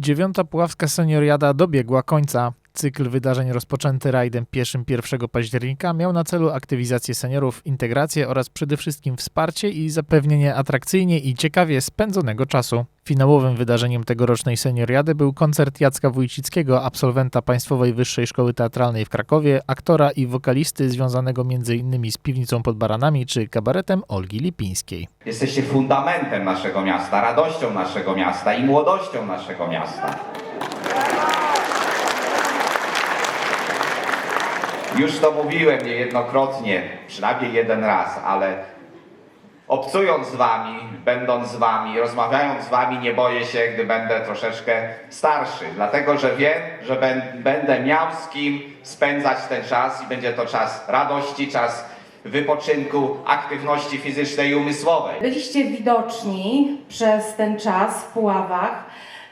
Dziewiąta Puławska Senioriada dobiegła końca. Cykl wydarzeń rozpoczęty rajdem pieszym 1 października miał na celu aktywizację seniorów, integrację oraz przede wszystkim wsparcie i zapewnienie atrakcyjnie i ciekawie spędzonego czasu. Finałowym wydarzeniem tegorocznej senioriady był koncert Jacka Wójcickiego, absolwenta Państwowej Wyższej Szkoły Teatralnej w Krakowie, aktora i wokalisty związanego m.in. z Piwnicą pod Baranami czy kabaretem Olgi Lipińskiej. Jesteście fundamentem naszego miasta, radością naszego miasta i młodością naszego miasta. Już to mówiłem niejednokrotnie, przynajmniej jeden raz, ale obcując z wami, będąc z wami, rozmawiając z wami, nie boję się, gdy będę troszeczkę starszy, dlatego że wiem, że bę- będę miał z kim spędzać ten czas i będzie to czas radości, czas wypoczynku, aktywności fizycznej i umysłowej. Byliście widoczni przez ten czas w Puławach,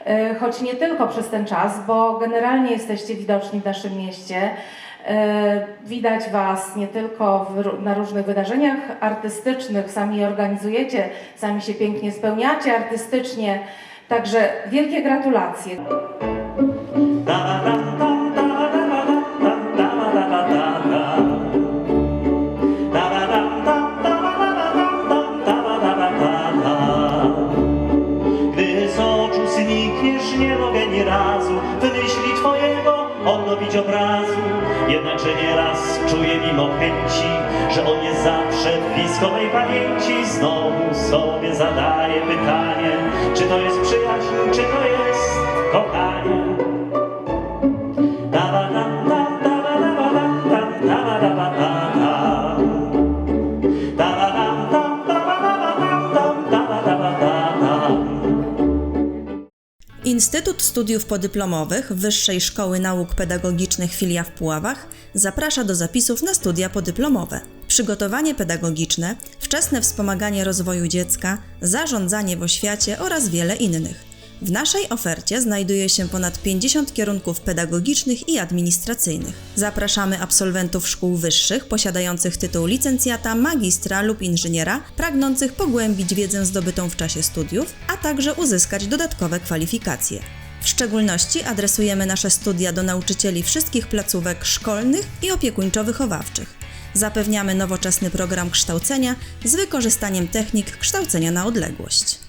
e, choć nie tylko przez ten czas, bo generalnie jesteście widoczni w naszym mieście. E, Widać Was nie tylko w, na różnych wydarzeniach artystycznych, sami je organizujecie, sami się pięknie spełniacie artystycznie. Także wielkie gratulacje. Gdy z oczu znikniesz, nie mogę ni razu wymyślić twojego, odnowić obrazu. Jednakże nieraz czuję mimo chęci, że on jest zawsze blisko mej pamięci. Znowu sobie zadaję pytanie, czy to jest przyjaźń, czy to jest kochanie. Instytut Studiów Podyplomowych Wyższej Szkoły Nauk Pedagogicznych Filia w Puławach zaprasza do zapisów na studia podyplomowe. Przygotowanie pedagogiczne, wczesne wspomaganie rozwoju dziecka, zarządzanie w oświacie oraz wiele innych. W naszej ofercie znajduje się ponad 50 kierunków pedagogicznych i administracyjnych. Zapraszamy absolwentów szkół wyższych posiadających tytuł licencjata, magistra lub inżyniera, pragnących pogłębić wiedzę zdobytą w czasie studiów, a także uzyskać dodatkowe kwalifikacje. W szczególności adresujemy nasze studia do nauczycieli wszystkich placówek szkolnych i opiekuńczo-wychowawczych. Zapewniamy nowoczesny program kształcenia z wykorzystaniem technik kształcenia na odległość.